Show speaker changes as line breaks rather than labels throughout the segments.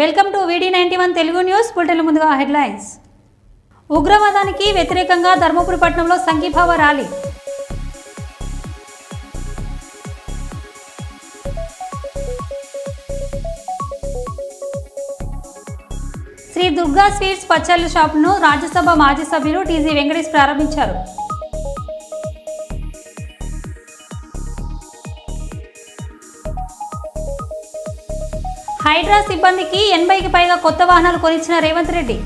Welcome to VD ninety one Telugu news bulletin ముందుగా headlines. ఉగ్రవాదానికి వ్యతిరేకంగా ధర్మపురి పట్టణంలో సంఘీభావ ర్యాలీ. శ్రీ దుర్గా స్వీట్స్ పచ్చళ్ళు షాపును రాజ్యసభ మాజీ సభ్యులు టీజీ వెంకటేష్ ప్రారంభించారు. హైడ్రా సిబ్బందికి ఎనభైకి పైగా కొత్త వాహనాలు కొనిచ్చిన రేవంత్ రెడ్డి.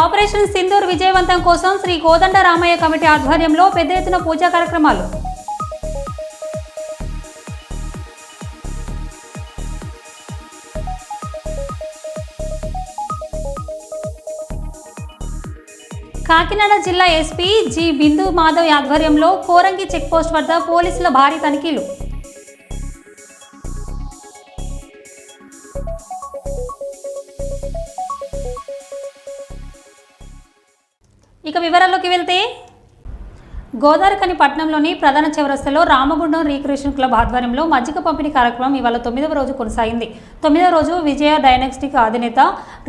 ఆపరేషన్ సింధూర్ విజయవంతం కోసం శ్రీ కోదండ రామయ్య కమిటీ ఆధ్వర్యంలో పెద్ద ఎత్తున పూజా కార్యక్రమాలు. కాకినాడ జిల్లా ఎస్పీ జి బిందు మాధవ్ ఆధ్వర్యంలో కోరంగి చెక్పోస్ట్ వద్ద పోలీసుల భారీ తనిఖీలు. ఇక వివరాల్లోకి వెళ్తే గోదావరికని పట్టణంలోని ప్రధాన చౌరస్తలో రామగుండం రీక్రియేషన్ క్లబ్ ఆధ్వర్యంలో మజ్జిగ పంపిణీ కార్యక్రమం ఇవాళ తొమ్మిదవ రోజు కొనసాగింది. తొమ్మిదవ రోజు విజయ డైనస్టిక్ అధినేత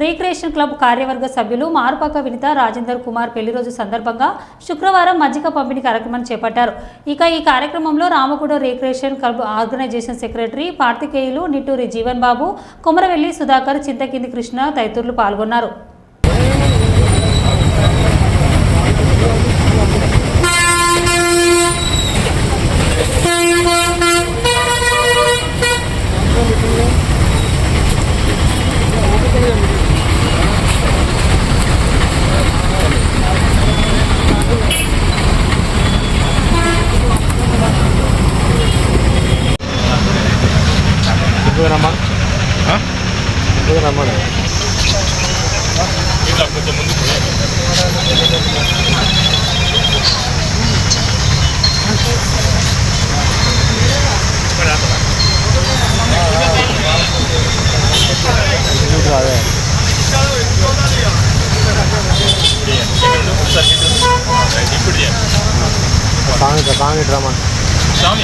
రీక్రియేషన్ క్లబ్ కార్యవర్గ సభ్యులు మారుపాక వినిత రాజేందర్ కుమార్ పెళ్ళి రోజు సందర్భంగా శుక్రవారం మజ్జిగ పంపిణీ కార్యక్రమాన్ని చేపట్టారు. ఇక ఈ కార్యక్రమంలో Ramaguda recreation club organisation secretary Parthikeyulu Nitturi Jeevan Babu Kumaravelli Sudhakar Chinthakindi Krishna తదితరులు పాల్గొన్నారు.
ఇదిగో రమ్మా ఇదిగో అదే
ఇప్పుడు చేయండి
సాంగ్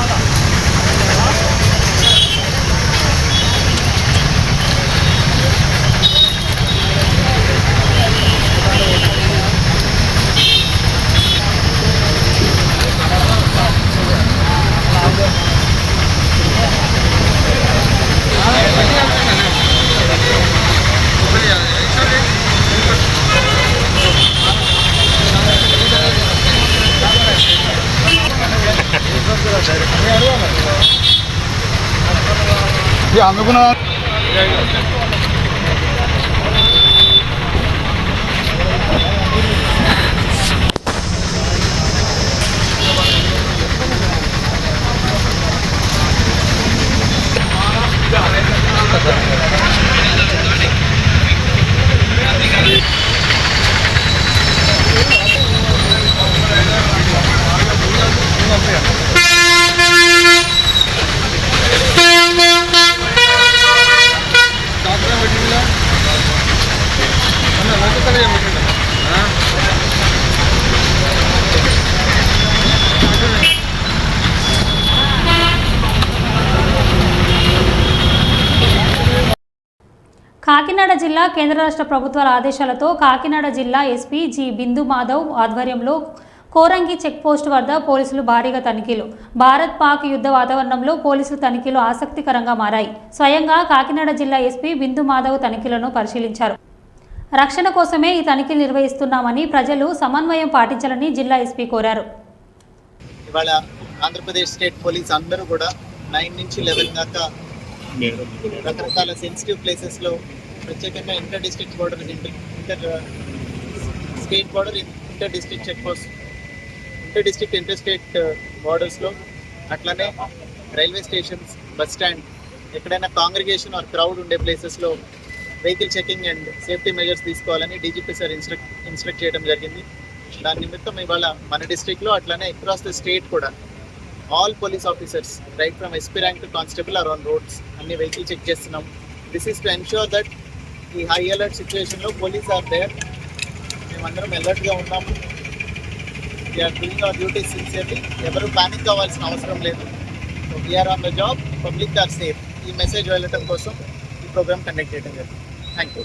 ఇటు రమ్మా
కాకినాడ జిల్లా కేంద్ర రాష్ట్ర ప్రభుత్వాల ఆదేశాలతో కాకినాడ జిల్లా ఎస్పీ జి బిందు మాధవ్ ఆధ్వర్యంలో కోరంగి చెక్పోస్ట్ వద్ద పోలీసులు భారీగా తనిఖీలు. భారత్ పాక్ యుద్ధ వాతావరణంలో పోలీసులు తనిఖీలు ఆసక్తికరంగా మారాయి. స్వయంగా కాకినాడ జిల్లా ఎస్పీ బిందు మాధవ్ తనిఖీలను పరిశీలించారు. రక్షణ కోసమే ఈ తనిఖీలు నిర్వహిస్తున్నామని ప్రజలు సమన్వయం పాటించాలని జిల్లా ఎస్పీ కోరారు.
ఇవాళ ఆంధ్రప్రదేశ్ స్టేట్ పోలీస్ అందరూ కూడా నైన్ నుంచి లెవెన్ దాకా రకరకాల సెన్సిటివ్ ప్లేసెస్లో ప్రత్యేకంగా inter district border inter inter state border inter district check post. Inter district inter state uh, బోర్డర్స్లో అట్లానే రైల్వే స్టేషన్స్ బస్ స్టాండ్. ఎక్కడైనా కాంగ్రిగేషన్ ఆర్ క్రౌడ్ ఉండే ప్లేసెస్లో vehicle checking and safety measures తీసుకోవాలని డీజీపీ సార్ ఇన్స్ట్రక్ట్ ఇన్స్ట్రక్ట్ చేయడం జరిగింది. దాని నిమిత్తం ఇవాళ మన డిస్ట్రిక్ట్లో అట్లానే అక్రాస్ ద స్టేట్ కూడా all police officers right from SP rank to constable are on roads అన్ని వెహికల్ చెక్ చేస్తున్నాం. This is to ensure that ఈ హై అలర్ట్ సిచ్యువేషన్లో పోలీస్ ఆర్ దేర్ మేమందరం అలర్ట్గా ఉన్నాము. We're doing our duty sincerely ఎవరు panic కావాల్సిన అవసరం లేదు. So we're on the job public are safe ఈ మెసేజ్ వెళ్ళటం కోసం ఈ ప్రోగ్రామ్ కండక్ట్ చేయడం జరిగింది. థ్యాంక్ యూ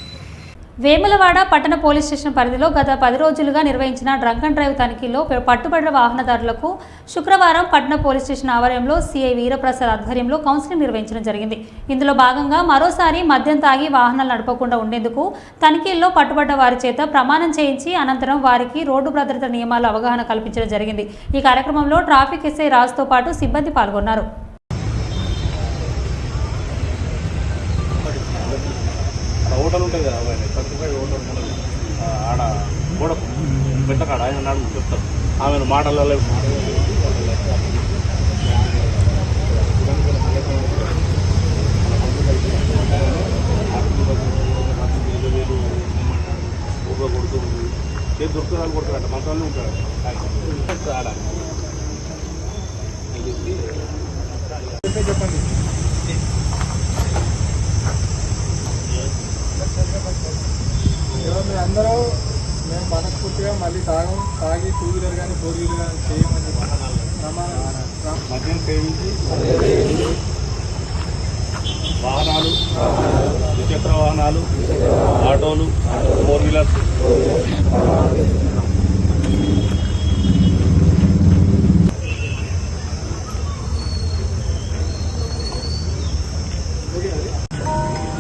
వేములవాడ పట్టణ పోలీస్ స్టేషన్ పరిధిలో గత పది రోజులుగా నిర్వహించిన డ్రంక్ అండ్ డ్రైవ్ తనిఖీలో పట్టుబడిన వాహనదారులకు శుక్రవారం పట్టణ పోలీస్ స్టేషన్ ఆవరణలో సిఐ వీరప్రసాద్ ఆధ్వర్యంలో కౌన్సిలింగ్ నిర్వహించడం జరిగింది. ఇందులో భాగంగా మరోసారి మద్యం తాగి వాహనాలు నడపకుండా ఉండేందుకు తనిఖీల్లో పట్టుబడ్డ వారి చేత ప్రమాణం చేయించి అనంతరం వారికి రోడ్డు భద్రత నియమాల అవగాహన కల్పించడం జరిగింది. ఈ కార్యక్రమంలో ట్రాఫిక్ ఎస్ఐ రాజుతో పాటు సిబ్బంది పాల్గొన్నారు.
హోటల్ ఉంటుంది కదా సర్టిఫైడ్ హోటల్ ఉన్నది. ఆ, ఆడ కూడా పెట్టకాడ ఆయన నాడు చెప్తారు ఆమె మాటలలో కొడుతుంది చేతి దొరుకుతుంది కొడుతున్నట్ట మంత్రాలు ఉంటాడు. ఆడ చెప్పండి
అందరూ? మేము మనస్ఫూర్తిగా మళ్ళీ తాగం తాగి టూ వీలర్ కానీ ఫోర్ వీలర్ కానీ చేయమని
మద్యం సేవించి వాహనాలు ద్విచక్ర వాహనాలు ఆటోలు ఫోర్ వీలర్స్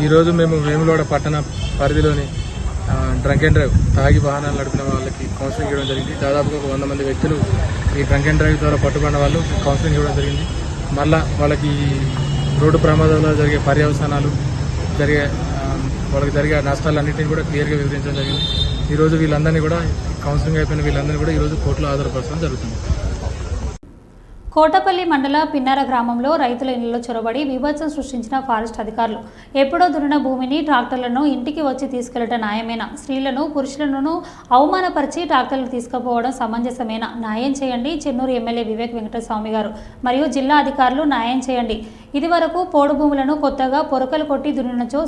ఈరోజు మేము వేములవాడ పట్టణ పరిధిలోని డ్రంక్ అండ్ డ్రైవ్. తాగి వాహనాలు నడిపిన వాళ్ళకి కౌన్సిలింగ్ ఇవ్వడం జరిగింది. దాదాపుగా ఒక వంద మంది వ్యక్తులు ఈ డ్రంక్ అండ్ డ్రైవ్ ద్వారా పట్టుబడిన వాళ్ళు కౌన్సిలింగ్ ఇవ్వడం జరిగింది. మళ్ళా వాళ్ళకి రోడ్డు ప్రమాదాల్లో జరిగే పర్యవసానాలు జరిగే వాళ్ళకి జరిగే నష్టాలన్నింటినీ కూడా క్లియర్గా వివరించడం జరిగింది. ఈరోజు వీళ్ళందరినీ కూడా కౌన్సిలింగ్ అయిపోయిన వీళ్ళందరినీ కూడా ఈరోజు కోర్టులో ఆధారపరచడం జరుగుతుంది.
కోటపల్లి మండల పిన్నార గ్రామంలో రైతుల ఇళ్ళలో చొరబడి బీభత్సం సృష్టించిన ఫారెస్ట్ అధికారులు. ఎప్పుడో దున్న భూమిని ట్రాక్టర్లను ఇంటికి వచ్చి తీసుకెళ్ళటం న్యాయమేనా? స్త్రీలను పురుషులను అవమానపరిచి ట్రాక్టర్లు తీసుకుపోవడం సమంజసమేనా? న్యాయం చేయండి చెన్నూరు ఎమ్మెల్యే వివేక్ వెంకటస్వామి గారు. మరియు జిల్లా అధికారులు న్యాయం చేయండి. ఇదివరకు పోడు భూములను కొత్తగా పొరకలు కొట్టి దున్నినచో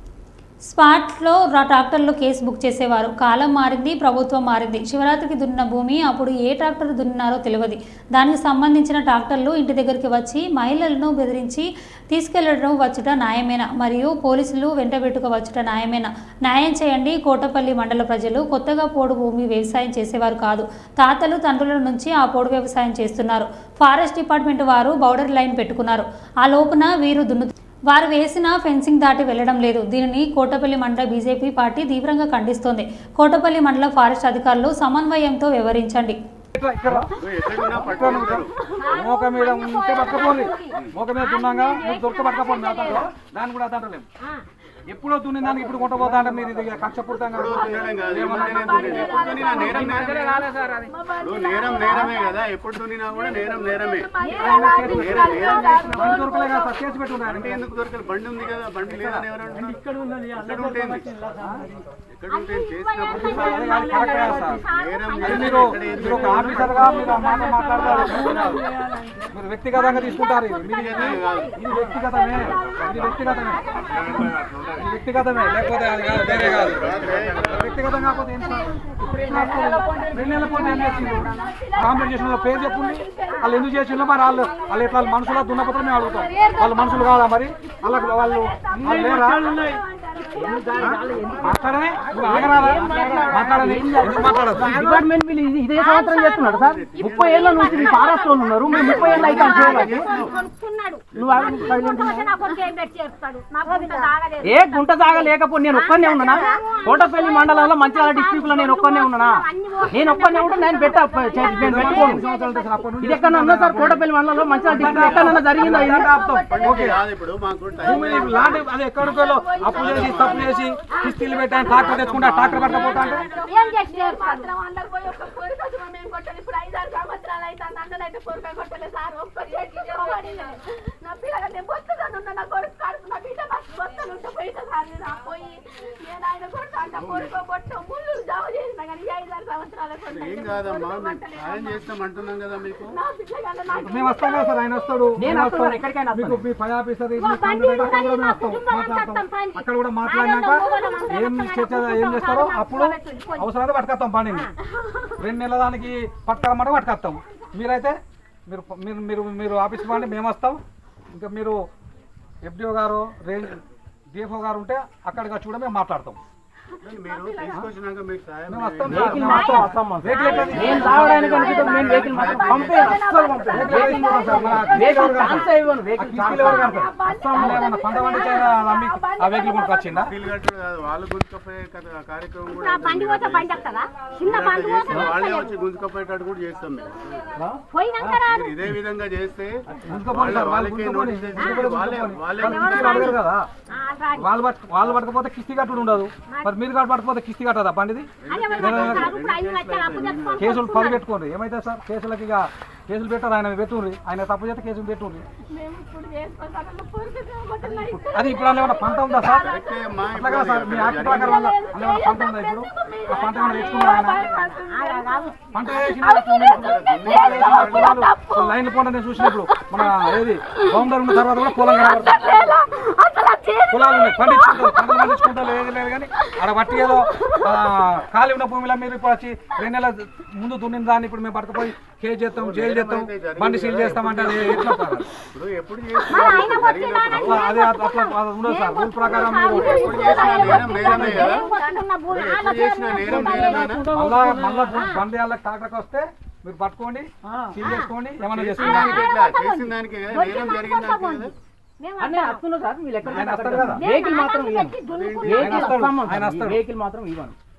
స్పాట్లో ట్రాక్టర్లో ట్రాక్టర్లు కేసు బుక్ చేసేవారు. కాలం మారింది ప్రభుత్వం మారింది. శివరాత్రికి దున్న భూమి అప్పుడు ఏ ట్రాక్టర్ దున్నారో తెలియదు. దానికి సంబంధించిన ట్రాక్టర్లు ఇంటి దగ్గరికి వచ్చి మహిళలను బెదిరించి తీసుకెళ్ళడం వచ్చుట న్యాయమేనా? మరియు పోలీసులు వెంటబెట్టుకోవచ్చుట న్యాయమేనా? న్యాయం చేయండి కోటపల్లి మండల ప్రజలు కొత్తగా పోడు భూమి వ్యవసాయం చేసేవారు కాదు. తాతలు తండ్రుల నుంచి ఆ పోడు వ్యవసాయం చేస్తున్నారు. ఫారెస్ట్ డిపార్ట్మెంట్ వారు బౌడర్ లైన్ పెట్టుకున్నారు. ఆ లోపున వీరు దున్ను వారు వేసిన ఫెన్సింగ్ దాటి వెళ్ళడం లేదు. దీనిని కోటపల్లి మండల బీజేపీ పార్టీ తీవ్రంగా ఖండిస్తోంది. కోటపల్లి మండల ఫారెస్ట్ అధికారులు సమన్వయంతో వివరించండి.
మోక మీద ఉంటే మోక మీద దొరక దాన్ని కూడా అతంటలేము ఎప్పుడో దున్ని దానికి ఇప్పుడు కొంటపోతా అంటే మీరు ఇది కక్ష పూర్తంగా
ఇప్పుడు నేరం నేరమే కదా. ఎప్పుడు దున్నినా కూడా నేరం నేరమే.
బండి దొరకలే కదా పెట్టుకున్నారు
అంటే ఎందుకు దొరకదు బండి ఉంది కదా. బండి లేదని ఎవరు? ఎక్కడ ఉంటుంది ఎక్కడ ఉంటుంది
మీరు
ఎక్కడ ఏది?
మీరు ఒక ఆఫీసర్గా మీరు ఆ మాట మాట్లాడతారు. మీరు వ్యక్తిగతంగా తీసుకుంటారు. ఇది వ్యక్తిగతమే. ఇది వ్యక్తిగతమే. వ్యక్తిగతమే లేకపోతే అది కాదు వేరే కాదు. వ్యక్తిగతం కాకపోతే ఏం ఏం రెండు నెలల పోతే ఏం చేసింది కాంప్లైంట్ చేసిన పేరు చెప్పుండి. వాళ్ళు ఎందుకు చేసిండ్రో మరి వాళ్ళు వాళ్ళు ఇట్లా మనుషుల దున్నపోతే మేము అడుగుతాం. వాళ్ళు మనుషులు కాదా మరి? వాళ్ళకి వాళ్ళు వాళ్ళు లేరా?
డిపార్ట్మెంట్ ఇది- ఇదే సంవత్సరం చేస్తున్నాడు సార్. ముప్పై ఏళ్ళ నుంచి మీ ఫారెస్ట్ వాళ్ళు ఉన్నారు. మేము ముప్పై ఏళ్ళు అయితే. ఏ గుంట జాగా లేకపోతే నేను ఒక్కనే ఉన్నానా? కోటపల్లి మండలంలో మంచిర్యాల డిస్ట్రిక్ట్లో నేను ఒక్కనే ఉన్నానా? నేను ఒక్కనే ఉంటే నేను పెట్ట నేను పెట్టుకోను. ఇది ఎక్కడ ఉన్నా సార్? కోటపల్లి మండలంలో మంచిర్యాల డిస్ట్రిక్ట్ ఎక్కడన్నా జరిగిందా ఇది?
తప్పు చేసి కిస్తీలు పెట్టాను ట్రాక్టర్ తెచ్చుకుంటా ట్రాక్టర్ పట్టకపోతా అంటే
మాత్రం నా కొడుకు నా బిడ్డ ఉంటే పోయి నేను ఆయన అంట కొట్ట ముళ్ళు జామ చేసిన కానీ ఈ ఐదారు సంవత్సరాల కొడుకు
ఏం కాదమ్మా? మేము సాయం చేస్తాం అంటున్నాం కదా మీకు.
మేము వస్తాం కదా సార్ ఆయన వస్తాడు.
నేను వస్తాను ఎక్కడికైనా
మీకు. మీ పై ఆఫీసర్. అక్కడ కూడా మాట్లాడినాక ఏం చర్చ ఏం చేస్తారో అప్పుడు అవసరమైతే పట్టుకొస్తాం బండిని. రెండు నెలల దానికి పట్టుకోమంటే పట్టుకొస్తాం. మీరైతే మీరు మీరు మీరు మీరు ఆఫీస్కి పండి మేము వస్తాం. ఇంకా మీరు ఎఫ్డిఓ గారు రేంజ్ డిఎఫ్ఓ గారు ఉంటే అక్కడికి వచ్చి కూడా మేము మాట్లాడతాం.
కూడా
నా బండి పోతే బండి వస్తుందా? చిన్న బండి పోతే
చేస్తాం. వాళ్ళే వచ్చి గుంజుకపోయేటట్టు కూడా చేస్తాం మేము.
పోయినాక రాదు.
మీరు ఇదే విధంగా చేస్తే
వాళ్ళు పట్టకపోతే కిస్తీ కట్టుడు ఉండదు. మరి మీరు కాదు పట్టకపోతే కిస్తీ కట్టదా
తెచ్చుకొని
కేసులు పది పెట్టుకోండి ఏమైతే సార్? కేసులకి ఇక కేసులు పెట్టారు ఆయన పెట్టుండ్రి ఆయన తప్పు చేస్తే కేసులు పెట్టుండ్రి అది ఇప్పుడు అందులో ఏమైనా పంట ఉందా సార్?
కరెక్టే అమ్మా,
అట్లా కదా సార్ మీ యాక్ట్ ప్రకారం? అందులో పంట ఉందా ఇప్పుడు? ఆ పంట ఏమైనా తెచ్చుకున్నారా ఆయన? పంట లైన్ పోండి నేను చూసినప్పుడు మన ఏది? బౌండర్ ఉన్న తర్వాత కూడా పొలం పొలాలు ఉన్నాయి. పండించుకుంటారు. పంటలు పండించుకుంటారు. ఏది లేదు కానీ ఆడ బట్టి ఏదో ఆ, ఖాళీ ఉన్న భూమిలో మీరు ఇప్పుడు వచ్చి రెండు నెలల ముందు దున్నిన దాన్ని ఇప్పుడు మేము పట్టుకుపోయి కేసు చేస్తాం జైలు చేస్తాం బండి సీల్ ఎట్లా అదే అట్లా ఉండదు సార్. రూల్ ప్రకారం మళ్ళా మళ్ళా బండి వాళ్ళకి తాకకు వస్తే మీరు పట్టుకోండి సీల్ చేసుకోండి ఏమైనా
చేసిన దానికి నేరం
అన్నీ వస్తున్నా సార్ వెహికల్ మాత్రం. వెహికల్ మాత్రం ఇవ్వను.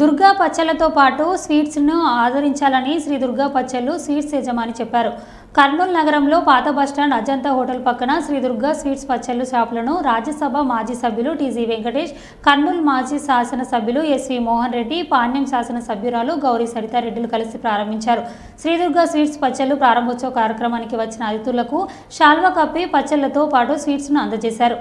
దుర్గా పచ్చళ్ళతో పాటు స్వీట్స్ను ఆదరించాలని శ్రీ దుర్గా పచ్చళ్ళు స్వీట్స్ యజమాని చెప్పారు. కర్నూలు నగరంలో పాత బస్టాండ్ అజంతా హోటల్ పక్కన శ్రీ దుర్గా స్వీట్స్ పచ్చళ్ళు షాపులను రాజ్యసభ మాజీ సభ్యులు టీజీ వెంకటేష్ కర్నూలు మాజీ శాసన సభ్యులు ఎస్వి మోహన్ రెడ్డి పాణ్యం శాసన సభ్యురాలు గౌరీ సరితారెడ్డిలు కలిసి ప్రారంభించారు. శ్రీ దుర్గా స్వీట్స్ పచ్చళ్ళు ప్రారంభోత్సవ కార్యక్రమానికి వచ్చిన అతిథులకు శాల్వా కప్పి పచ్చళ్ళతో పాటు స్వీట్స్ను అందజేశారు.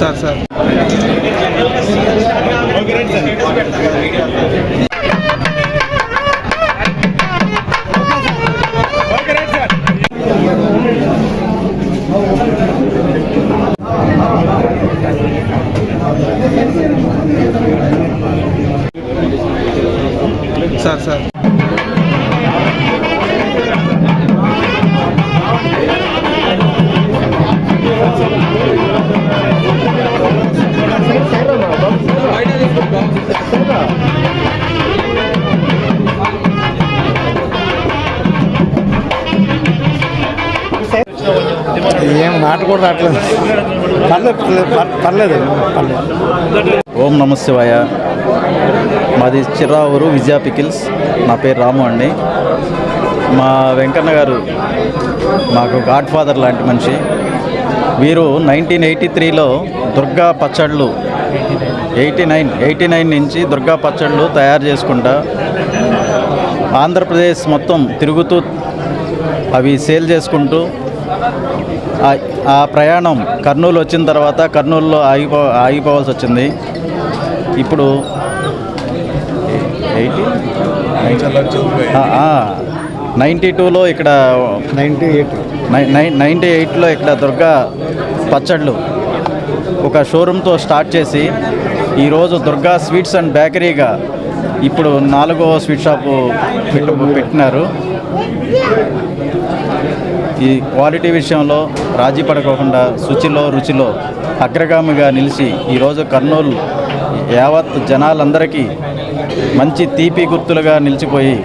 Sir sir. సార్.
కూడా రావట్లేదు. పర్లేదు పర్లేదు పర్లేదు
ఓం నమశివాయ మాది చిరావూరు విజయ పికిల్స్. నా పేరు రాము అండి. మా వెంకన్న గారు మాకు గాడ్ ఫాదర్ లాంటి మనిషి. వీరు నైన్టీన్ ఎయిటీ త్రీలో దుర్గా పచ్చళ్ళు ఎయిటీ నైన్ ఎయిటీ నైన్ నుంచి దుర్గా పచ్చళ్ళు తయారు చేసుకుంటా ఆంధ్రప్రదేశ్ మొత్తం తిరుగుతూ అవి సేల్ చేసుకుంటూ ఆ- ప్రయాణం కర్నూలు వచ్చిన తర్వాత కర్నూలులో ఆగిపో ఆగిపోవాల్సి వచ్చింది. ఇప్పుడు ఎయిటీ? నైంటీ టూలో ఇక్కడ
నైంటీ ఎయిట్.
నైంటీ ఎయిట్లో ఇక్కడ దుర్గా పచ్చళ్ళు ఒక షోరూమ్తో స్టార్ట్ చేసి ఈరోజు దుర్గా స్వీట్స్ అండ్ బేకరీగా ఇప్పుడు నాలుగో స్వీట్ షాపు పెట్టు పెట్టినారు. ఈ క్వాలిటీ విషయంలో రాజీ పడకోకుండా శుచిలో రుచిలో అగ్రగామిగా నిలిచి ఈరోజు కర్నూలు యావత్ జనాలందరికీ మంచి తీపి గుర్తులుగా నిలిచిపోయి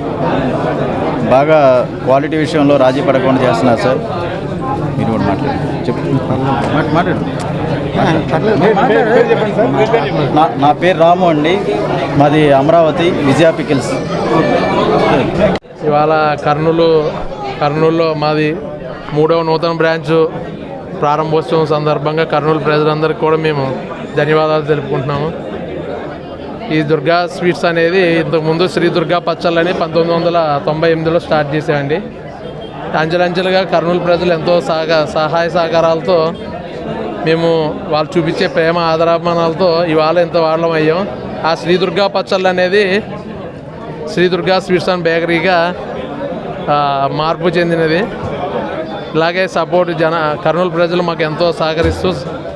బాగా క్వాలిటీ విషయంలో రాజీ పడకుండా చేస్తున్నారు సార్. మీరు కూడా మాట్లాడండి. చెప్పు. మాట్లాడు నా నా పేరు రాము అండి. మాది అమరావతి విజయ పికిల్స్.
ఇవాళ కర్నూలు కర్నూలులో మాది మూడవ నూతన బ్రాంచ్ ప్రారంభోత్సవం సందర్భంగా కర్నూలు ప్రజలందరికీ కూడా మేము ధన్యవాదాలు తెలుపుకుంటున్నాము. ఈ దుర్గా స్వీట్స్ అనేది ఇంతకుముందు శ్రీ దుర్గా పచ్చళ్ళని పంతొమ్మిది వందల తొంభై ఎనిమిదిలో స్టార్ట్ చేసామండి అంచెలంచెలుగా కర్నూలు ప్రజలు ఎంతో సహగా సహాయ సహకారాలతో మేము వాళ్ళు చూపించే ప్రేమ ఆదరాభిమానాలతో ఇవాళ ఇంత వాళ్ళం అయ్యాం. ఆ శ్రీ దుర్గా పచ్చళ్ళు అనేది శ్రీ దుర్గా స్వీట్స్ అండ్ బేకరీగా మార్పు చెందినది. ఇలాగే సపోర్ట్ జన కర్నూలు ప్రజలు మాకు ఎంతో సహకరిస్తూ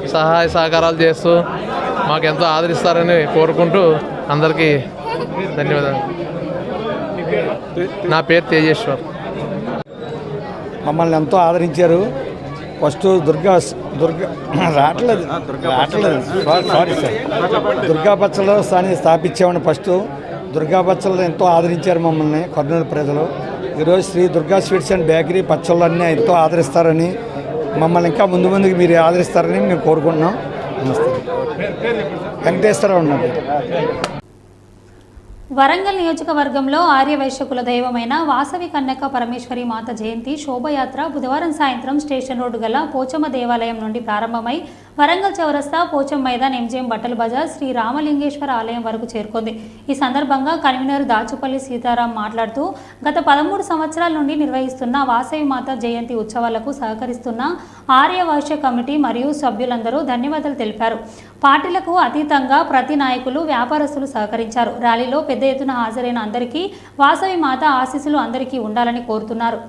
సహాయ సహకారాలు చేస్తూ మాకు ఎంతో ఆదరిస్తారని కోరుకుంటూ అందరికీ ధన్యవాదాలు. నా పేరు తేజేశ్వర్.
మమ్మల్ని ఎంతో ఆదరించారు. ఫస్ట్ దుర్గా దుర్గా రావట్లేదు. రావట్లేదు. సారీ సార్ దుర్గా పచ్చలో స్థాని స్థాపించామని ఫస్ట్ దుర్గా ఎంతో ఆదరించారు మమ్మల్ని కర్నూలు ప్రజలు. ఈరోజు Shri Durga sweets and bakery పచ్చళ్ళన్నీ ఎంతో ఆదరిస్తారని మమ్మల్ని ఇంకా ముందు ముందుకు మీరు ఆదరిస్తారని మేము కోరుకుంటున్నాం. నమస్తే. వెంకటేశ్వరరావు ఉన్నాడు
వరంగల్ నియోజకవర్గంలో ఆర్యవైశ్య కులదైవమైన వాసవి కన్యక పరమేశ్వరి మాత జయంతి శోభయాత్ర బుధవారం సాయంత్రం స్టేషన్ రోడ్డు గల పోచమ్మ దేవాలయం నుండి ప్రారంభమై వరంగల్ చౌరస్తా పోచం మైదాన్ ఎంజిఎం బట్టల బజార్ శ్రీ రామలింగేశ్వర ఆలయం వరకు చేరుకుంది. ఈ సందర్భంగా కన్వీనర్ దాచుపల్లి సీతారాం మాట్లాడుతూ గత పదమూడు సంవత్సరాల నుండి నిర్వహిస్తున్న వాసవి మాత జయంతి ఉత్సవాలకు సహకరిస్తున్న ఆర్యవైశ్య కమిటీ మరియు సభ్యులందరూ ధన్యవాదాలు తెలిపారు. పార్టీలకు అతీతంగా ప్రతి నాయకులు వ్యాపారస్తులు సహకరించారు. ర్యాలీలో పెద్ద ఎత్తున హాజరైన అందరికీ వాసవి మాత ఆశీస్సులు అందరికీ ఉండాలని కోరుతున్నారు.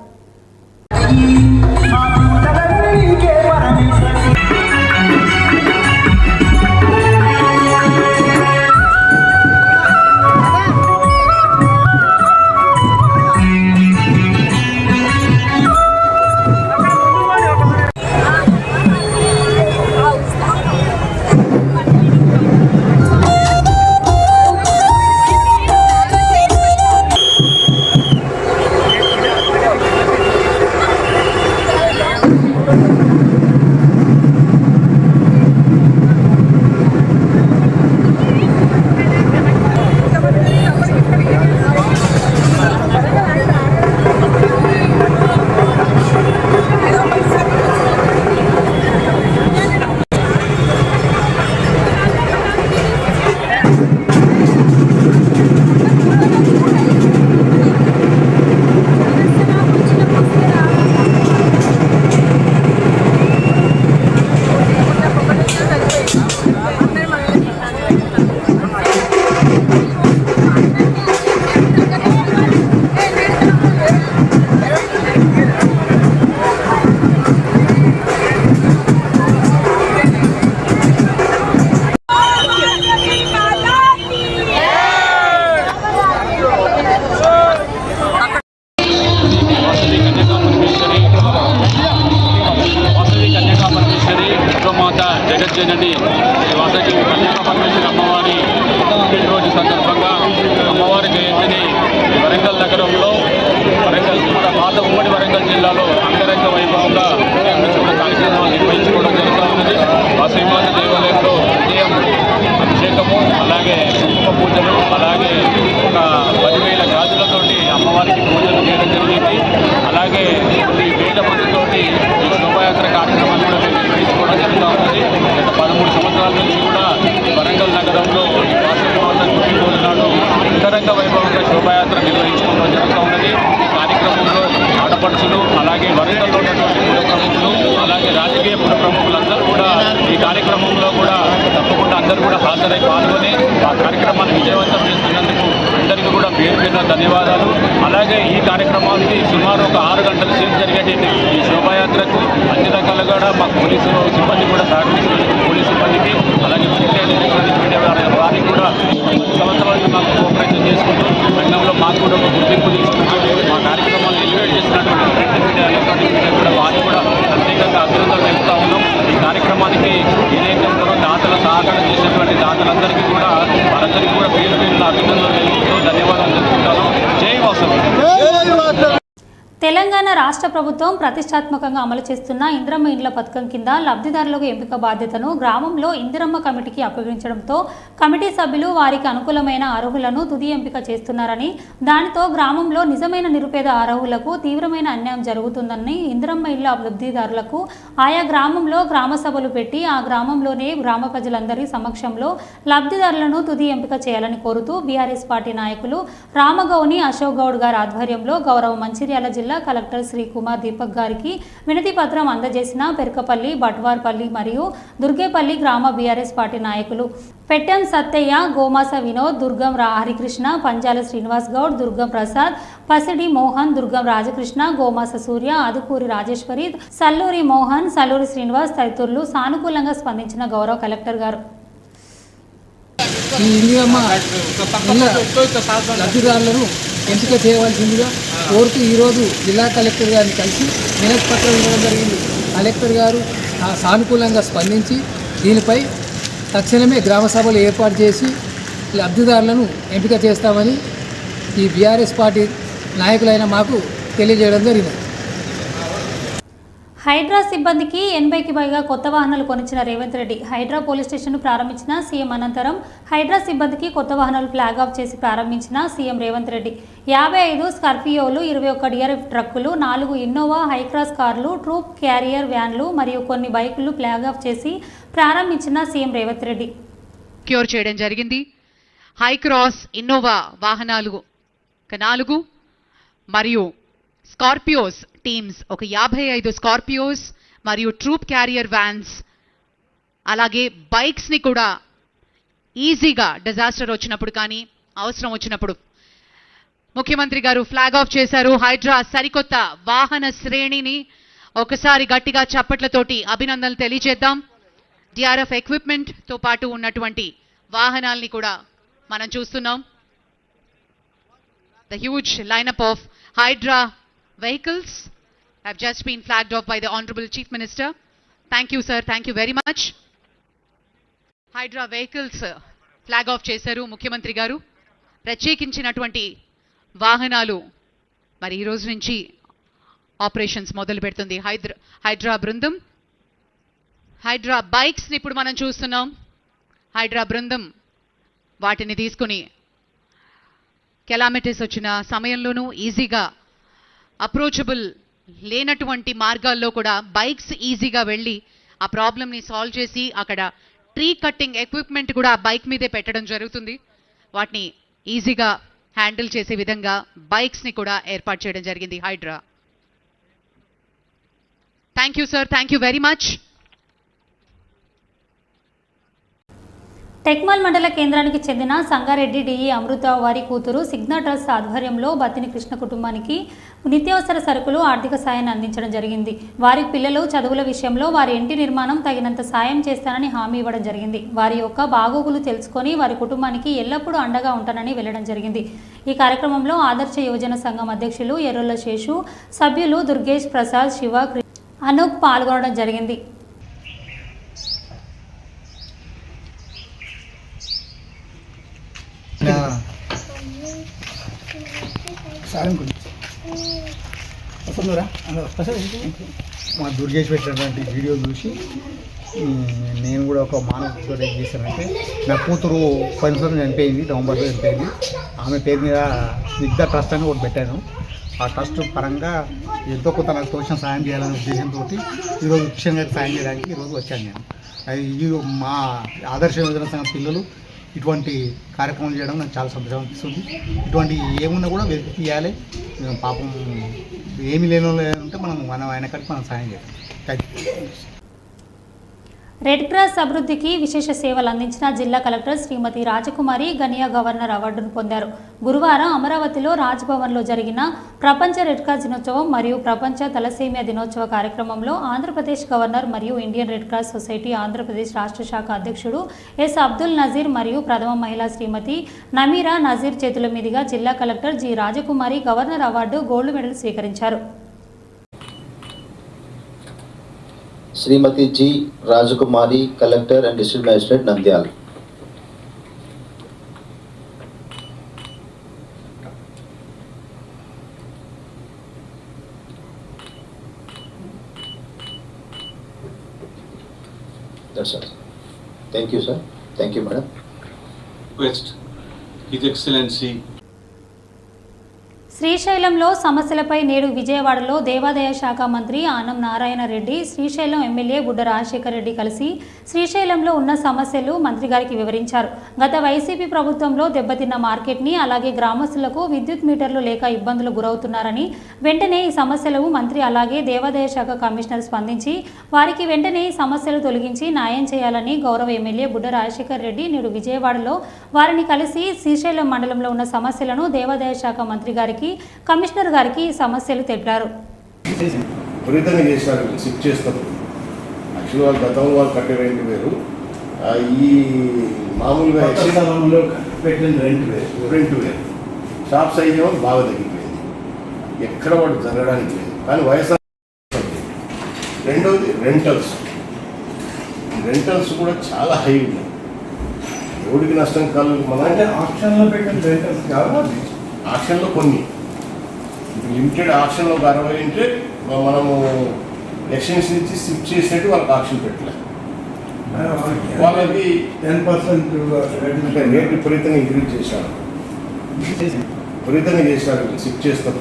కూడా మా పోలీసు సిబ్బంది కూడా సహకరిస్తుంది పోలీస్ సిబ్బందికి అలాగే ప్రింట్ ఎలక్ట్రానిక్ మీడియా వారికి కూడా సంవత్సరాలు మాకు కోఆపరేషన్ చేసుకుంటూ సంఘంలో మాకు కూడా ఒక గుర్తింపు తీసుకుంటూ మా కార్యక్రమాన్ని ఎలివేట్ చేసినటువంటి ప్రింట్ మీడియా ఎలక్ట్రానిక్ మీడియా కూడా వారికి కూడా ప్రత్యేకంగా అభినందనలు తెలుపుతా ఉన్నాం. ఈ కార్యక్రమానికి ఏదైతే ఉన్నారో దాతల సహకారం చేసినటువంటి దాతలందరికీ కూడా
వారందరికీ కూడా పేరు పేరున అభినందనలు తెలుపుతూ ధన్యవాదాలు తెలుపుకుంటాను జై వాసవి.
తెలంగాణ రాష్ట్ర ప్రభుత్వం ప్రతిష్టాత్మకంగా అమలు చేస్తున్న ఇందిరమ్మ ఇండ్ల పథకం కింద లబ్ధిదారులకు ఎంపిక బాధ్యతను గ్రామంలో ఇందిరమ్మ కమిటీకి అప్పగించడంతో కమిటీ సభ్యులు వారికి అనుకూలమైన అర్హులను తుది ఎంపిక చేస్తున్నారని దానితో గ్రామంలో నిజమైన నిరుపేద అర్హులకు తీవ్రమైన అన్యాయం జరుగుతుందని ఇందిరమ్మ ఇళ్ళ లబ్ధిదారులకు ఆయా గ్రామంలో గ్రామ సభలు పెట్టి ఆ గ్రామంలోనే గ్రామ ప్రజలందరి సమక్షంలో లబ్ధిదారులను తుది ఎంపిక చేయాలని కోరుతూ బీఆర్ఎస్ పార్టీ నాయకులు రామగౌని అశోక్ గౌడ్ గారి ఆధ్వర్యంలో గౌరవ మంచిర్యాల జిల్లా కలెక్టర్ శ్రీ కుమార్ దీపక్ గారికి వినతి పత్రం అందజేసిన పెరకపల్లి బట్వార్పల్లి మరియు దుర్గేపల్లి గ్రామ బీఆర్ఎస్ పార్టీ నాయకులు పెట్టెం సత్తయ్య గోమాస వినోద్ దుర్గం రా హరికృష్ణ పంజాల శ్రీనివాస్ గౌడ్ దుర్గం ప్రసాద్ పసిడి మోహన్ దుర్గం రాజకృష్ణ గోమాస సూర్య అదుకూరి రాజేశ్వరి సల్లూరి మోహన్ సల్లూరి శ్రీనివాస్ తదితరులు సానుకూలంగా స్పందించిన గౌరవ కలెక్టర్ గారు.
లబ్ధిదారులను ఎంపిక చేయవలసిందిగా కోరుతూ ఈరోజు జిల్లా కలెక్టర్ గారిని కలిసి వినతి పత్రం ఇవ్వడం జరిగింది. కలెక్టర్ గారు ఆ సానుకూలంగా స్పందించి దీనిపై తక్షణమే గ్రామ సభలు ఏర్పాటు చేసి లబ్ధిదారులను ఎంపిక చేస్తామని ఈ బీఆర్ఎస్ పార్టీ నాయకులైన మాకు తెలియజేయడం జరిగింది.
హైడ్రా సిబ్బందికి ఎనభైకి పైగా కొత్త వాహనాలు కొనిచ్చిన రేవంత్ రెడ్డి. హైడ్రా పోలీస్ స్టేషన్ ప్రారంభించిన సీఎం అనంతరం హైడ్రా సిబ్బందికి కొత్త వాహనాలు ఫ్లాగ్ ఆఫ్ చేసి ప్రారంభించిన సీఎం రేవంత్ రెడ్డి. యాభై ఐదు స్కార్పియోలు ఇరవై ఒక్క డిఆర్ఎఫ్ ట్రక్కులు నాలుగు ఇన్నోవా హైక్రాస్ కార్లు ట్రూప్ క్యారియర్ వ్యాన్లు మరియు కొన్ని బైకులు ఫ్లాగ్ ఆఫ్ చేసి ప్రారంభించిన సీఎం రేవంత్ రెడ్డి.
క్యూర్ చేయడం జరిగింది. హై క్రాస్ ఇన్నోవా వాహనాలు నాలుగు మరియు స్కార్పియోస్ టీమ్స్ ఒక యాభై ఐదు స్కార్పియోస్ మరియు ట్రూప్ క్యారియర్ వ్యాన్స్ అలాగే బైక్స్ని కూడా ఈజీగా డిజాస్టర్ వచ్చినప్పుడు కానీ అవసరం వచ్చినప్పుడు. ముఖ్యమంత్రి గారు ఫ్లాగ్ ఆఫ్ చేశారు. హైడ్రా సరికొత్త వాహన శ్రేణిని ఒకసారి గట్టిగా చప్పట్లతోటి అభినందనలు తెలియజేద్దాం. డిఆర్ఎఫ్ ఎక్విప్మెంట్తో పాటు ఉన్నటువంటి వాహనాల్ని కూడా మనం చూస్తున్నాం. The huge lineup of HYDRAA vehicles have just been flagged off by the Honorable Chief Minister. Thank you, sir. Thank you very much. HYDRAA vehicles flag off చేశారు ముఖ్యమంత్రి గారు ప్రత్యేకించినటువంటి వాహనాలు మరి ఈ రోజు నుంచి ఆపరేషన్స్ మొదలు పెడుతుంది హైద్రా హైడ్రా బృందం హైడ్రా బైక్స్ని ఇప్పుడు మనం చూస్తున్నాం హైడ్రా బృందం వాటిని తీసుకుని కెలామిటీస్ వచ్చిన సమయంలోనూ ఈజీగా అప్రోచబుల్ లేనటువంటి మార్గాల్లో కూడా బైక్స్ ఈజీగా వెళ్ళి ఆ ప్రాబ్లమ్ని సాల్వ్ చేసి అక్కడ ట్రీ కట్టింగ్ ఎక్విప్మెంట్ కూడా ఆ బైక్ మీదే పెట్టడం జరుగుతుంది. వాటిని ఈజీగా హ్యాండిల్ చేసే విధంగా బైక్స్ని కూడా ఏర్పాటు చేయడం జరిగింది HYDRAA. Thank you sir thank you very much
Tekmal మండల కేంద్రానికి చెందిన సంగారెడ్డి డిఈ అమృత వారి కూతురు సిగ్నా ట్రస్ట్ ఆధ్వర్యంలో బతిని కృష్ణ కుటుంబానికి నిత్యావసర సరుకులు ఆర్థిక సాయాన్ని అందించడం జరిగింది. వారి పిల్లలు చదువుల విషయంలో వారి ఇంటి నిర్మాణం తగినంత సాయం చేస్తానని హామీ ఇవ్వడం జరిగింది. వారి యొక్క బాగోగులు తెలుసుకొని వారి కుటుంబానికి ఎల్లప్పుడూ అండగా ఉంటానని వెళ్ళడం జరిగింది. ఈ కార్యక్రమంలో ఆదర్శ యువజన సంఘం అధ్యక్షులు ఎర్రుల శేషు సభ్యులు దుర్గేష్ ప్రసాద్ శివ అనూప్ పాల్గొనడం జరిగింది.
మా దుర్గేష్ పెట్టినటువంటి వీడియో చూసి నేను కూడా ఒక మానవ ఏం చేశానంటే నా కూతురు పోయినసారి చనిపోయింది నవంబర్లో చనిపోయింది. ఆమె పేరు మీద స్నిగ్ధ ట్రస్ట్ అని ఒకటి పెట్టాను. ఆ ట్రస్ట్ పరంగా ఎంతో కొంత నాకు తోచిన సాయం చేయాలనే ఉద్దేశంతో ఈరోజు కిషన్ గారికి సాయం చేయడానికి ఈరోజు వచ్చాను నేను. అది మా ఆదర్శ యోజన సంఘం పిల్లలు ఇటువంటి కార్యక్రమం చేయడం నాకు చాలా సంతోషం అనిపిస్తుంది. ఇటువంటి ఏమున్నా కూడా వెతికి తీయాలి పాపం ఏమి లేని వాళ్ళు ఉంటే మనం మనం ఆయన కట్టి మనం సాయం చేయాలి థ్యాంక్ యూ
రెడ్ క్రాస్ అభివృద్ధికి విశేష సేవలు అందించిన జిల్లా కలెక్టర్ శ్రీమతి రాజకుమారి గనియా గవర్నర్ అవార్డును పొందారు. గురువారం అమరావతిలో రాజ్భవన్లో జరిగిన ప్రపంచ రెడ్ క్రాస్ దినోత్సవం మరియు ప్రపంచ తలసేమియా దినోత్సవ కార్యక్రమంలో ఆంధ్రప్రదేశ్ గవర్నర్ మరియు Indian red cross society Andhra Pradesh రాష్ట్ర శాఖ అధ్యక్షుడు ఎస్ అబ్దుల్ నజీర్ మరియు ప్రథమ మహిళా శ్రీమతి నమీరా నజీర్ చేతుల మీదుగా జిల్లా collector G Rajakumari governor award gold medal స్వీకరించారు.
Shrimati G Rajakumari collector and district magistrate Nandyal Thank you, sir. Thank you, madam.
Request His Excellency
శ్రీశైలంలో సమస్యలపై నేడు విజయవాడలో దేవాదాయ శాఖ మంత్రి ఆనం నారాయణ రెడ్డి శ్రీశైలం ఎమ్మెల్యే బుడ్డ రాజశేఖర రెడ్డి కలిసి శ్రీశైలంలో ఉన్న సమస్యలు మంత్రి గారికి వివరించారు. గత వైసీపీ ప్రభుత్వంలో దెబ్బతిన్న మార్కెట్ని అలాగే గ్రామస్తులకు విద్యుత్ మీటర్లు లేక ఇబ్బందులు గురవుతున్నారని వెంటనే ఈ సమస్యలకు మంత్రి అలాగే దేవాదాయ శాఖ కమిషనర్ స్పందించి వారికి వెంటనే ఈ సమస్యలు తొలగించి న్యాయం చేయాలని గౌరవ ఎమ్మెల్యే బుడ్డ రాజశేఖర రెడ్డి నేడు విజయవాడలో వారిని కలిసి శ్రీశైలం మండలంలో ఉన్న సమస్యలను దేవాదాయ శాఖ మంత్రి గారికి కమిషనర్ గారికి ఈ సమస్యలు తెలిపారు.
విపరీతంగా చేశారు షిఫ్ట్ చేస్తారు యాక్చువల్ వాళ్ళు గతంలో వాళ్ళు కట్టే రెంట్ వేరు? ఆ, ఈ మామూలుగా పెట్టిన రెంట్ వేరు. రెంట్ వేరు. షాప్ సైజ్ బాగా తగ్గిపోయింది. ఎక్కడ వాడు జరగడానికి లేదు. కానీ వయసు రెండోది రెంటల్స్ రెంటల్స్ కూడా చాలా హై ఉన్నాయి. ఎవడికి నష్టం కాదు. మన అంటే ఆప్షన్లో పెట్టిన రెంటల్స్ కావాలి ఆప్షన్లో కొన్ని. లిమిటెడ్ ఆప్షన్లో ఒక అరవై ఉంటే మనము ఎక్స్టెన్షన్ ఇచ్చి షిఫ్ట్ చేసినట్టు వాళ్ళకి ఆప్షన్ పెట్టలే. వాళ్ళకి టెన్ పర్సెంట్ రేట్ విపరీతంగా ఇంక్రీజ్ చేశారు. విపరీతంగా చేశారు. షిఫ్ట్ చేస్తారు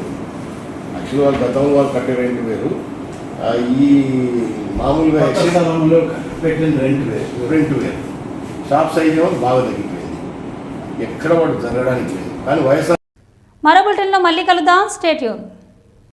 యాక్చువల్ వాళ్ళు గతంలో వాళ్ళు కట్టే రెంట్ వేరు. ఈ మామూలుగా స్థలంలో పెట్టిన రెంట్ వేరు రెంట్ వేరు షాప్ సైజ్ ఏమో బాగా తగ్గిపోయింది. ఎక్కడ వాడు జరగడానికి లేదు. కానీ వయసు
మరో బులెటిన్లో మళ్ళీ కలుద్దాం. స్టేట్యూన్